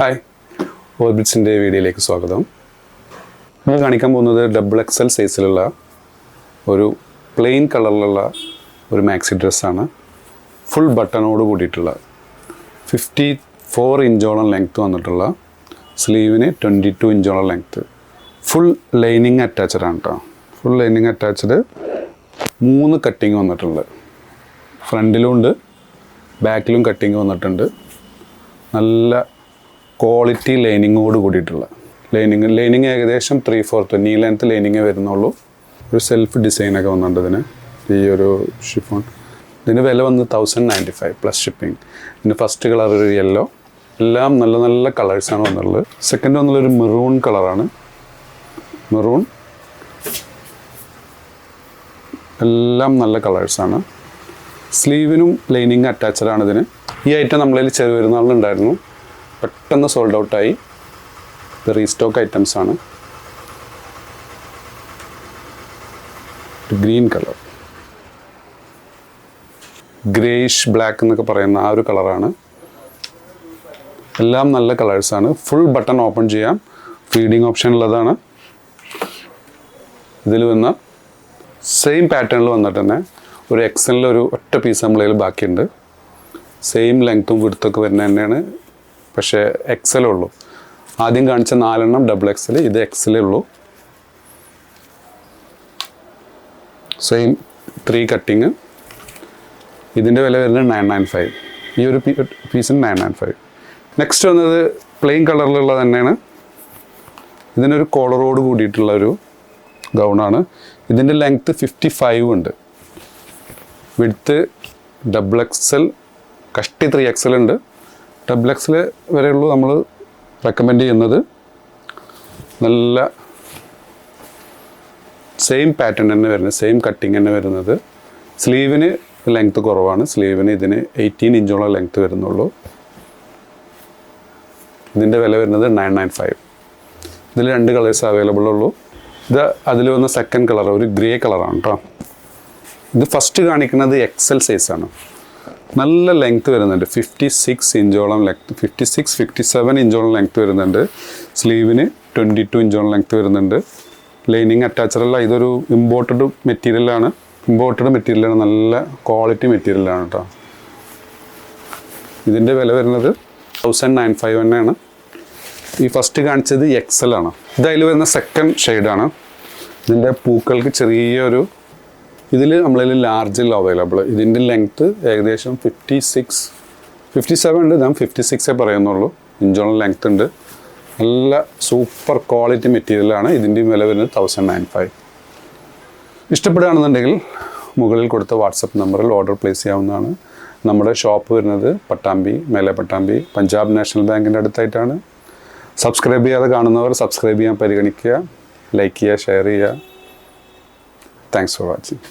Hi ഓർബിറ്റ്സിന്റെ വീഡിയോയിലേക്ക് സ്വാഗതം. നമ്മൾ കാണിക്കാൻ പോകുന്നത് ഡബിൾ എക്സൽ സൈസിലുള്ള ഒരു പ്ലെയിൻ കളറിലുള്ള ഒരു മാക്സി ഡ്രസ്സാണ് ഫുൾ ബട്ടണോട് കൂടിയിട്ടുള്ള ഫിഫ്റ്റി ഫോർ ഇഞ്ചോളം ലെങ്ത്ത് വന്നിട്ടുള്ള സ്ലീവിന് ട്വന്റി ടു ഇഞ്ചോളം ലെങ്ത്ത് ഫുൾ ലൈനിങ് അറ്റാച്ചഡ് ആണ് കേട്ടോ ഫുൾ ലൈനിങ് അറ്റാച്ചഡ് മൂന്ന് കട്ടിങ് വന്നിട്ടുണ്ട്. ഫ്രണ്ടിലും ഉണ്ട് ബാക്കിലും കട്ടിങ് വന്നിട്ടുണ്ട്. നല്ല ക്വാളിറ്റി ലൈനിങ്ങോട് കൂടിയിട്ടുള്ള. ലൈനിങ് ലൈനിങ് ഏകദേശം three fourth knee length lining വരുന്നുള്ളൂ. ഒരു സെൽഫ് ഡിസൈനൊക്കെ വന്നിട്ടുണ്ട് ഇതിന്. ഈ ഒരു ഷിഫോൺ ഇതിന് വില വന്ന് thousand ninety five plus shipping ഇതിന് ഫസ്റ്റ് കളർ ഒരു യെല്ലോ എല്ലാം നല്ല നല്ല കളേഴ്സാണ് വന്നുള്ളത് സെക്കൻഡ് വന്നുള്ളൊരു മെറൂൺ കളറാണ് മെറൂൺ എല്ലാം നല്ല കളേഴ്സാണ് സ്ലീവിനും ലൈനിങ് അറ്റാച്ചഡാണ് ഇതിന്. ഈ ഐറ്റം നമ്മളതിൽ ചെറിയ പെരുന്നാളിനുണ്ടായിരുന്നു പെട്ടെന്ന് സോൾഡ് ഔട്ടായി ഇത് റീസ്റ്റോക്ക് ഐറ്റംസ് ആണ്. ഗ്രീൻ കളർ ഗ്രേഷ് ബ്ലാക്ക് എന്നൊക്കെ പറയുന്ന ആ ഒരു കളറാണ് എല്ലാം നല്ല കളേഴ്സാണ് ഫുൾ ബട്ടൺ ഓപ്പൺ ചെയ്യാം. ഫീഡിങ് ഓപ്ഷൻ ഉള്ളതാണ്. ഇതിൽ വന്ന സെയിം പാറ്റേണിൽ വന്നിട്ട് തന്നെ ഒരു എക്സലിൽ ഒരു ഒറ്റ പീസ് നമ്മളതിൽ ബാക്കിയുണ്ട്. സെയിം ലെങ്ത്തും വിടുത്തൊക്കെ വരുന്ന തന്നെയാണ് പക്ഷേ എക്സലേ ഉള്ളൂ. ആദ്യം കാണിച്ച നാലെണ്ണം ഡബിൾ എക്സൽ ഇത് എക്സലേ ഉള്ളൂ. സെയിം ത്രീ കട്ടിങ് ഇതിന്റെ വില വരുന്നത് നയൻ നയൻ ഫൈവ് ഈ ഒരു പീസിന് നയൻ നയൻ ഫൈവ് നെക്സ്റ്റ് വന്നത് പ്ലെയിൻ കളറിലുള്ള തന്നെയാണ്. ഇതിനൊരു കോളറോട് കൂടിയിട്ടുള്ള ഒരു ഗൗണാണ് ഇതിന്റെ ലെങ്ത്ത് ഫിഫ്റ്റി ഫൈവ് ഉണ്ട്. വിഡ്ത്ത് ഡബിൾ എക്സൽ കഷ്ടി ത്രീ എക്സൽ ഉണ്ട്. ഡബിൾ എക്സൽ വരെയുള്ളൂ നമ്മൾ റെക്കമെൻഡ് ചെയ്യുന്നത്. നല്ല സെയിം പാറ്റേൺ തന്നെ വരുന്നത് സെയിം കട്ടിങ് തന്നെ വരുന്നത്. സ്ലീവിന് ലെങ്ത്ത് കുറവാണ്. സ്ലീവിന് ഇതിന് എയ്റ്റീൻ ഇഞ്ചോളം ലെങ്ത്ത് വരുന്നുള്ളൂ. ഇതിന്റെ വില വരുന്നത് നയൻ നയൻ ഫൈവ് ഇതിൽ രണ്ട് കളേഴ്സ് അവൈലബിൾ ഉള്ളൂ. ഇത് അതിൽ വന്ന സെക്കൻഡ് കളർ ഒരു ഗ്രേ കളറാണ് കേട്ടോ ഇത് ഫസ്റ്റ് കാണിക്കുന്നത് എക്സൽ സൈസാണ് നല്ല ലെങ്ത് വരുന്നുണ്ട്. Fifty six ഇഞ്ചോളം length fifty six fifty seven ഇഞ്ചോളം length വരുന്നുണ്ട്. സ്ലീവിന് ട്വന്റി ടു ഇഞ്ചോളം ലെങ്ത്ത് വരുന്നുണ്ട്. ലൈനിങ് അറ്റാച്ചറല്ല ഇതൊരു ഇമ്പോർട്ടഡ് മെറ്റീരിയലാണ് ഇമ്പോർട്ടഡ് മെറ്റീരിയലാണ് നല്ല ക്വാളിറ്റി മെറ്റീരിയലാണ് കേട്ടോ ഇതിന്റെ വില വരുന്നത് തൗസൻഡ് നയൻ ഫൈവ് തന്നെയാണ് ഈ ഫസ്റ്റ് കാണിച്ചത് എക്സൽ ആണ്. ഇത് വരുന്ന സെക്കൻഡ് ഷെയ്ഡാണ് ഇതിന്റെ പൂക്കൾക്ക് ചെറിയൊരു ഇതിൽ നമ്മളിൽ ലാർജിൽ അവൈലബിൾ ഇതിന്റെ ലെങ്ത്ത് ഏകദേശം ഫിഫ്റ്റി സിക്സ് ഫിഫ്റ്റി സെവൻ ഉണ്ട്. ഞാൻ ഫിഫ്റ്റി സിക്സേ പറയുന്നുള്ളൂ. ഇഞ്ചോളം ലെങ്ത്ത് ഉണ്ട്. നല്ല സൂപ്പർ ക്വാളിറ്റി മെറ്റീരിയലാണ് ഇതിന്റെ വില വരുന്നത് തൗസൻഡ് നയൻ ഫൈവ് ഇഷ്ടപ്പെടുകയാണെന്നുണ്ടെങ്കിൽ മുകളിൽ കൊടുത്ത വാട്സപ്പ് നമ്പറിൽ ഓർഡർ പ്ലേസ് ചെയ്യാവുന്നതാണ്. നമ്മുടെ ഷോപ്പ് വരുന്നത് പട്ടാമ്പി മേലെ പട്ടാമ്പി പഞ്ചാബ് നാഷണൽ ബാങ്കിന്റെ അടുത്തായിട്ടാണ്. സബ്സ്ക്രൈബ് ചെയ്യാതെ കാണുന്നവർ സബ്സ്ക്രൈബ് ചെയ്യാൻ പരിഗണിക്കുക. ലൈക്ക് ചെയ്യുക ഷെയർ ചെയ്യുക. Thanks for watching